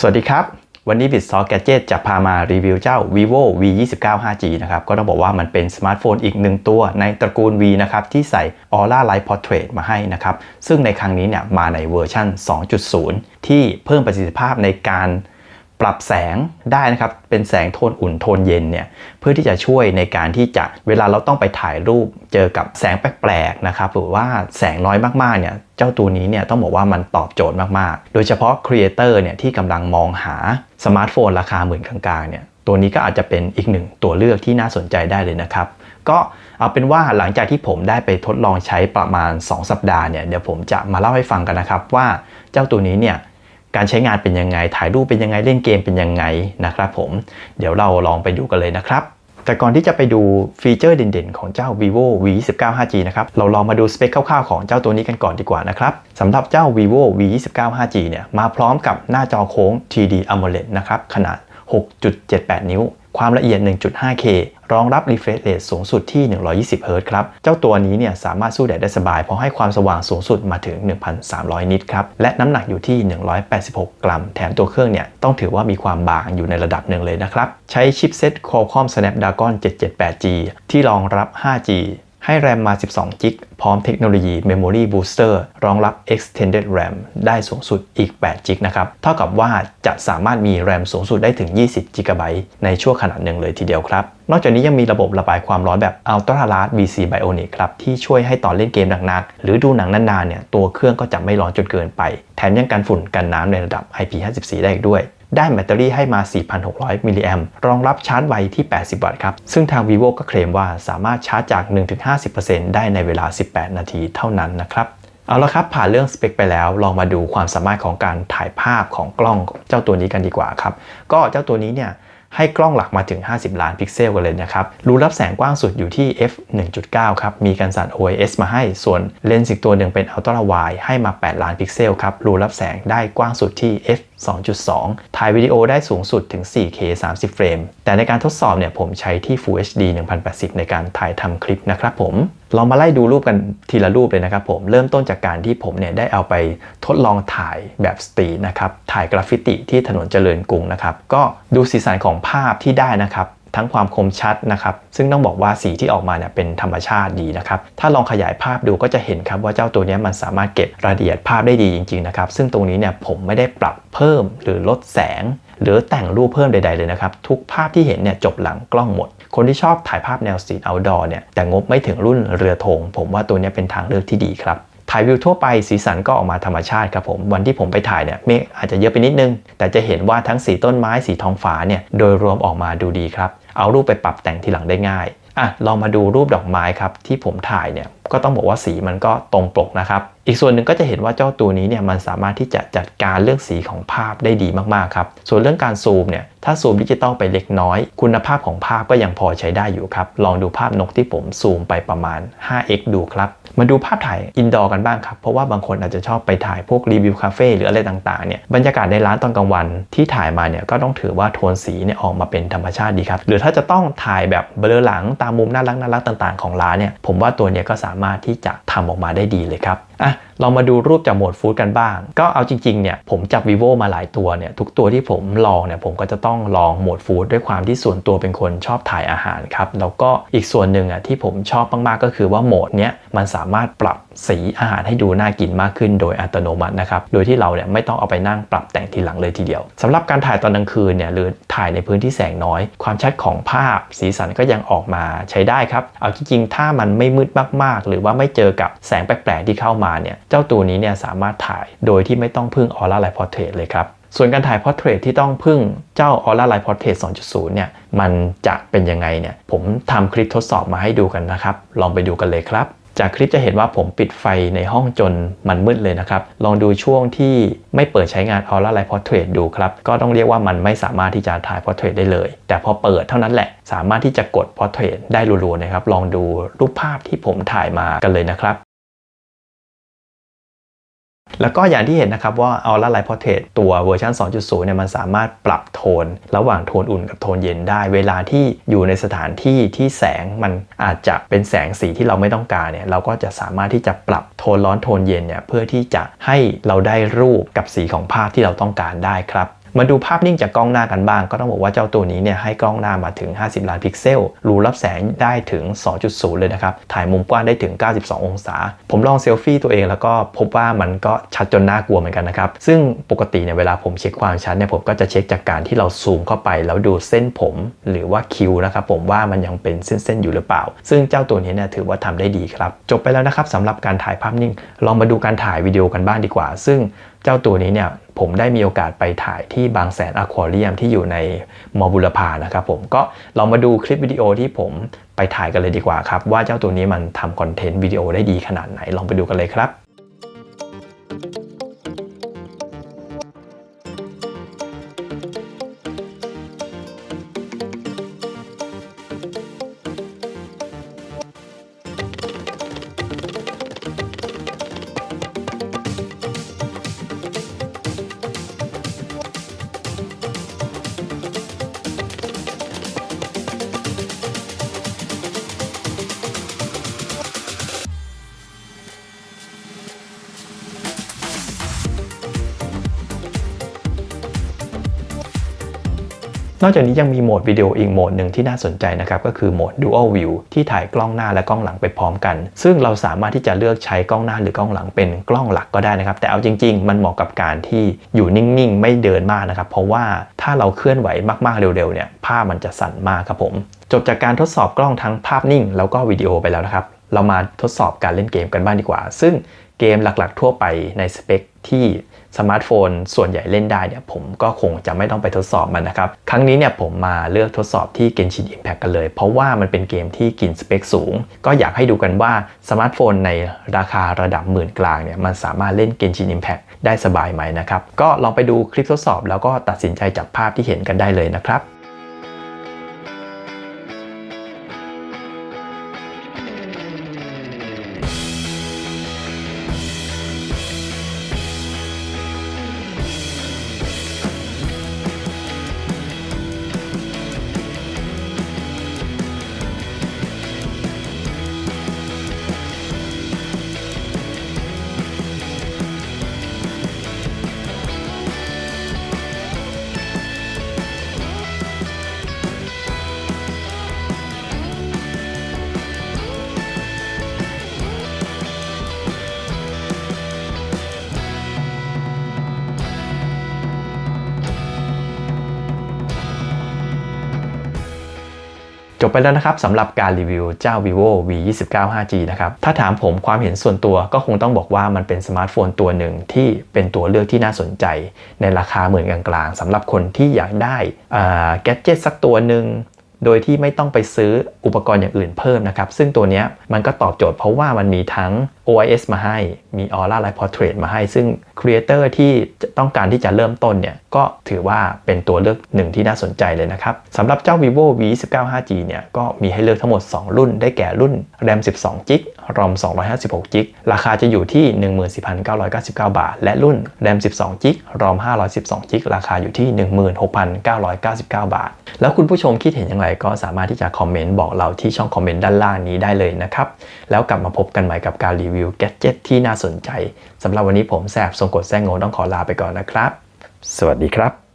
สวัสดีครับ วันนี้ b i t s o c Gadget จะพามารีวิวเจ้า vivo v 2 9 5g นะครับ ก็ต้องบอกว่ามันเป็นสมาร์ทโฟนอีกหนึ่งตัวในตระกูล V นะครับ ที่ใส่ Aura Light Portrait มาให้นะครับ ซึ่งในครั้งนี้เนี่ยมาในเวอร์ชัน2.0 ที่เพิ่มประสิทธิภาพในการ ปรับแสงได้นะครับ เป็นแสงโทนอุ่นโทนเย็นเนี่ยเพื่อที่จะช่วยในการที่จะเวลาเราต้องไปถ่ายรูปเจอกับแสงแปลกๆนะครับหรือว่าแสงน้อยมากๆเนี่ยเจ้าตัวนี้เนี่ยต้องบอกว่ามันตอบโจทย์มากๆ โดยเฉพาะครีเอเตอร์เนี่ยที่กำลังมองหาสมาร์ทโฟนราคาหมื่นกลางๆเนี่ยตัวนี้ก็อาจจะเป็นอีกหนึ่งตัวเลือกที่น่าสนใจได้เลยนะครับก็เอาเป็นว่าหลังจากที่ผมได้ไปทดลองใช้ประมาณ 2 สัปดาห์เนี่ยเดี๋ยวผมจะมาเล่าให้ฟังกันนะครับว่าเจ้าตัวนี้เนี่ย การใช้งานเป็นยังไง ถ่ายรูปเป็นยังไงเล่นเกมเป็นยังไงนะครับผมเดี๋ยวเราลองไปดูกันเลยนะครับแต่ก่อนที่จะไปดูฟีเจอร์เด่นๆ ของเจ้า vivo v 2 9 5g นะครับ เราลองมาดูสเปคคร่าวๆ ของเจ้าตัวนี้กันก่อนดีกว่านะครับสำหรับเจ้า vivo v 2 9 5g เนี่ย มาพร้อมกับหน้าจอโค้ง 3D AMOLED นะครับ ขนาด 6.78 นิ้ว ความละเอียด 1.5K รองรับ refresh rate สูงสุดที่ 120 Hz ครับ เจ้าตัวนี้เนี่ยสามารถสู้แดดได้สบาย เพราะให้ความสว่างสูงสุดมาถึง 1,300 นิตครับ และน้ำหนักอยู่ที่ 186 กรัม แถมตัวเครื่องเนี่ยต้องถือว่ามีความบางอยู่ในระดับหนึ่งเลยนะครับ ใช้ชิปเซ็ต Qualcomm Snapdragon 778G ที่รองรับ 5G ให้แรมมา 12จิกพร้อมเทคโนโลยี Memory Booster รองรับ Extended RAM ได้สูงสุดอีก8จิกนะครับ เท่ากับว่าจะสามารถมีแรมสูงสุดได้ถึง 20จิกะไบต์ในช่วงขนาดหนึ่งเลยทีเดียวครับ นอกจากนี้ยังมีระบบระบายความร้อนแบบ Ultra Large BC Bionic ครับ ที่ช่วยให้ตอนเล่นเกมหนักๆ หรือดูหนังนานๆ เนี่ย ตัวเครื่องก็จะไม่ร้อนจนเกินไป แถมยังกันฝุ่นกันน้ำในระดับ IP54 ได้อีกด้วย ได้แบตเตอรี่ให้มา 4,600 มิลลิแอมรองรับชาร์จไวที่ 80 วัตต์ครับ ซึ่งทาง vivo ก็เคลมว่าสามารถชาร์จจาก 1-50%ได้ในเวลา 18 นาทีเท่านั้นนะครับเอาละครับ ผ่านเรื่องสเปคไปแล้วลองมาดูความสามารถของการถ่ายภาพของกล้องเจ้าตัวนี้กันดีกว่าครับ ก็เจ้าตัวนี้เนี่ย ให้กล้องหลักมาถึง 50 ล้านพิกเซลกันเลยนะครับ รูรับแสงกว้างสุดอยู่ที่ f 1.9 ครับ มีกันสั่น OIS มาให้ ส่วนเลนส์อีกตัวหนึ่งเป็น Ultra Wide ให้มา 8 ล้านพิกเซลครับ รูรับแสงได้กว้างสุดที่ f 2.2 ถ่ายวิดีโอได้สูงสุดถึง 4K 30 เฟรม แต่ในการทดสอบเนี่ยผมใช้ที่ Full HD 1080 ในการถ่ายทำคลิปนะครับผมเรามาไล่ดูรูปกันทีละรูปเลยนะครับผมเริ่มต้นจากการที่ผมเนี่ยได้เอาไปทดลองถ่ายแบบสตรีนะครับถ่ายกราฟฟิติที่ถนนเจริญกรุงนะครับก็ดูสีสันของภาพที่ได้นะครับทั้งความคมชัดนะครับ ซึ่งต้องบอกว่าสีที่ออกมาเนี่ยเป็นธรรมชาติดีนะครับ ถ้าลองขยายภาพดูก็จะเห็นครับว่าเจ้าตัวนี้มันสามารถเก็บรายละเอียดภาพได้ดีจริงๆนะครับ ซึ่งตรงนี้เนี่ยผมไม่ได้ปรับเพิ่มหรือลดแสง หรือแต่งรูปเพิ่มใด ๆเลยนะครับ ทุกภาพที่เห็นเนี่ยจบหลังกล้องหมด คนที่ชอบถ่ายภาพแนวสตรีทเอาท์ดอร์เนี่ยแต่งบไม่ถึงรุ่นเรือธงผมว่าตัวนี้เป็นทางเลือกที่ดีครับถ่ายวิวทั่วไปสีสันก็ออกมาธรรมชาติครับผม วันที่ผมไปถ่ายเนี่ยเมฆอาจจะเยอะไปนิดนึง แต่จะเห็นว่าทั้งสีต้นไม้สีทองฟ้าเนี่ยโดยรวมออกมาดูดีครับ เอารูปไปปรับแต่งทีหลังได้ง่ายอะลองมาดูรูปดอกไม้ครับที่ผมถ่ายเนี่ยก็ต้องบอกว่าสีมันก็ตรงปกนะครับ อีกส่วนหนึ่งก็จะเห็นว่าเจ้าตัวนี้เนี่ยมันสามารถที่จะจัดการเรื่องสีของภาพได้ดีมากๆครับส่วนเรื่องการซูมเนี่ยถ้าซูมดิจิตอลไปเล็กน้อย คุณภาพของภาพก็ยังพอใช้ได้อยู่ครับ ลองดูภาพนกที่ผมซูมไปประมาณ 5x ดูครับ มาดูภาพถ่ายอินดอร์กันบ้างครับ เพราะว่าบางคนอาจจะชอบไปถ่ายพวกรีวิวคาเฟ่หรืออะไรต่างๆเนี่ยบรรยากาศในร้านตอนกลางวันที่ถ่ายมาเนี่ยก็ต้องถือว่าโทนสีเนี่ยออกมาเป็นธรรมชาติดีครับ หรือถ้าจะต้องถ่ายแบบเบลอหลังตามมุมน่ารักน่ารักต่างๆ ของร้านเนี่ยผมว่าตัวเนี้ยก็สามารถที่จะทำออกมาได้ดีเลยครับอะ เรามาดูรูปจากโหมดฟู้ดกันบ้าง ก็เอาจริงๆเนี่ยผมจับ vivo มาหลายตัวเนี่ยทุกตัวที่ผมลองเนี่ยผมก็จะต้องลองโหมดฟู้ดด้วยความที่ส่วนตัวเป็นคนชอบถ่ายอาหารครับแล้วก็อีกส่วนหนึ่งอะที่ผมชอบมากๆก็คือว่าโหมดเนี้ยมันสามารถปรับสีอาหารให้ดูน่ากินมากขึ้นโดยอัตโนมัตินะครับ โดยที่เราเนี่ยไม่ต้องเอาไปนั่งปรับแต่งทีหลังเลยทีเดียวสำหรับการถ่ายตอนกลางคืนเนี่ยหรือถ่ายในพื้นที่แสงน้อย ความชัดของภาพสีสันก็ยังออกมาใช้ได้ครับ เอาจริงๆ ถ้ามันไม่มืดมากๆ หรือว่าไม่เจอกับแสงแปลกๆที่เข้ามาเนี่ยเจ้าตัวนี้เนี่ยสามารถถ่ายโดยที่ไม่ต้องพึ่ง Aura Light Portrait เลยครับ ส่วนการถ่าย Portrait ที่ต้องพึ่งเจ้า Aura Light Portrait 2.0 เนี่ยมันจะเป็นยังไงเนี่ยผมทำคลิปทดสอบมาให้ดูกันนะครับ ลองไปดูกันเลยครับจากคลิปจะเห็นว่าผมปิดไฟในห้องจนมันมืดเลยนะครับ ลองดูช่วงที่ไม่เปิดใช้งาน Aura Light Portrait ดูครับ ก็ต้องเรียกว่ามันไม่สามารถที่จะถ่าย Portrait ได้เลย แต่พอเปิดเท่านั้นแหละ สามารถที่จะกด Portrait ได้รัวๆนะครับ ลองดูรูปภาพที่ผมถ่ายมากันเลยนะครับ แล้วก็อย่างที่เห็นนะครับว่า Aura Light Portrait ตัวเวอร์ชัน2.0 เนี่ยมันสามารถปรับโทน ระหว่างโทนอุ่นกับโทนเย็นได้ เวลาที่อยู่ในสถานที่ที่แสงมันอาจจะเป็นแสงสีที่เราไม่ต้องการเนี่ยเราก็จะสามารถที่จะปรับโทนร้อนโทนเย็นเนี่ยเพื่อที่จะให้เราได้รูปกับสีของภาพที่เราต้องการได้ครับ มาดูภาพนิ่งจากกล้องหน้ากันบ้าง ก็ต้องบอกว่าเจ้าตัวนี้เนี่ยให้กล้องหน้ามาถึง 50 ล้านพิกเซล รูรับแสงได้ถึง 2.0 เลยนะครับ ถ่ายมุมกว้างได้ถึง 92 องศา ผมลองเซลฟี่ตัวเองแล้วก็พบว่ามันก็ชัดจนน่ากลัวเหมือนกันนะครับ ซึ่งปกติเนี่ยเวลาผมเช็คความชัดเนี่ยผมก็จะเช็คจากการที่เราซูมเข้าไป แล้วดูเส้นผม หรือว่าคิ้วนะครับผมว่ามันยังเป็นเส้นๆอยู่หรือเปล่า ซึ่งเจ้าตัวนี้เนี่ยถือว่าทำได้ดีครับ จบไปแล้วนะครับสำหรับการถ่ายภาพนิ่ง ลองมาดูการถ่ายวิดีโอกันบ้างดีกว่า ซึ่ง เจ้าตัวนี้เนี่ยผมได้มีโอกาสไปถ่ายที่บางแสนอะควาเรียมที่อยู่ในมอบุรพานะครับผมก็ลองมาดูคลิปวิดีโอที่ผมไปถ่ายกันเลยดีกว่าครับ ว่าเจ้าตัวนี้มันทำคอนเทนต์วิดีโอได้ดีขนาดไหนลองไปดูกันเลยครับ นอกจากนี้ยังมีโหมดวิดีโออีกโหมดหนึ่งที่น่าสนใจนะครับก็คือโหมด Dual View ที่ถ่ายกล้องหน้าและกล้องหลังไปพร้อมกัน ซึ่งเราสามารถที่จะเลือกใช้กล้องหน้าหรือกล้องหลังเป็นกล้องหลักก็ได้นะครับ แต่เอาจริง ๆ มันเหมาะกับการที่อยู่นิ่งๆ ไม่เดินมากนะครับ เพราะว่าถ้าเราเคลื่อนไหวมากๆเร็วๆเนี่ยภาพมันจะสั่นมากครับผม จบจากการทดสอบกล้องทั้งภาพนิ่ง แล้วก็วิดีโอไปแล้วนะครับเรามาทดสอบการเล่นเกมกันบ้างดีกว่า ซึ่ง เกมหลักๆ ทั่วไปในสเปคที่สมาร์ทโฟนส่วนใหญ่เล่นได้เนี่ยผมก็คงจะไม่ต้องไปทดสอบมันนะครับ ครั้งนี้เนี่ยผมมาเลือกทดสอบที่ Genshin Impact กันเลย เพราะว่ามันเป็นเกมที่กินสเปคสูง ก็อยากให้ดูกันว่าสมาร์ทโฟนในราคาระดับหมื่นกลางเนี่ยมันสามารถเล่น Genshin Impact ได้สบายไหมนะครับ ก็ลองไปดูคลิปทดสอบแล้วก็ตัดสินใจจากภาพที่เห็นกันได้เลยนะครับ บไปแล้วนะครับสำหรับการรีวิวเจ้า vivo v 2 9 5g นะครับ ถ้าถามผมความเห็นส่วนตัวก็คงต้องบอกว่ามันเป็นสมาร์ทโฟนตัวหนึ่งที่เป็นตัวเลือกที่น่าสนใจ ในราคาหมื่นกลางๆสำหรับคนที่อยากได้แกดเจ็ตสักตัวหนึ่งโดยที่ไม่ต้องไปซื้ออุปกรณ์อย่างอื่นเพิ่มนะครับ ซึ่งตัวนี้มันก็ตอบโจทย์เพราะว่ามันมีทั้ง OIS มาให้ มี Aura Light Portrait มาให้ ซึ่งครีเอเตอร์ที่ต้องการที่จะเริ่มต้นเนี่ย ก็ถือว่าเป็นตัวเลือกหนึ่งที่น่าสนใจเลยนะครับ สำหรับเจ้า vivo v 1 9 5g เนี่ย ก็มีให้เลือกทั้งหมด 2 รุ่น ได้แก่รุ่น RAM 12 g b ROM 256 g b ราคาจะอยู่ที่ 14,999 บาท และรุ่น RAM 12 g b ROM 512 g b ราคาอยู่ที่ 16,999 บาท แล้วคุณผู้ชมคิดเห็นอย่างไรก็สามารถที่จะคอมเมนต์บอกเราที่ช่องคอมเมนต์ด้านล่างนี้ได้เลยนะครับ แล้วกลับมาพบกันใหม่กับการรีวิวิวแกดเจิตที่น่าสนใจสำหรับวันนี้ผมแสบทรงกดแซงโงต้องขอลาไปก่อนนะครับ สวัสดีครับ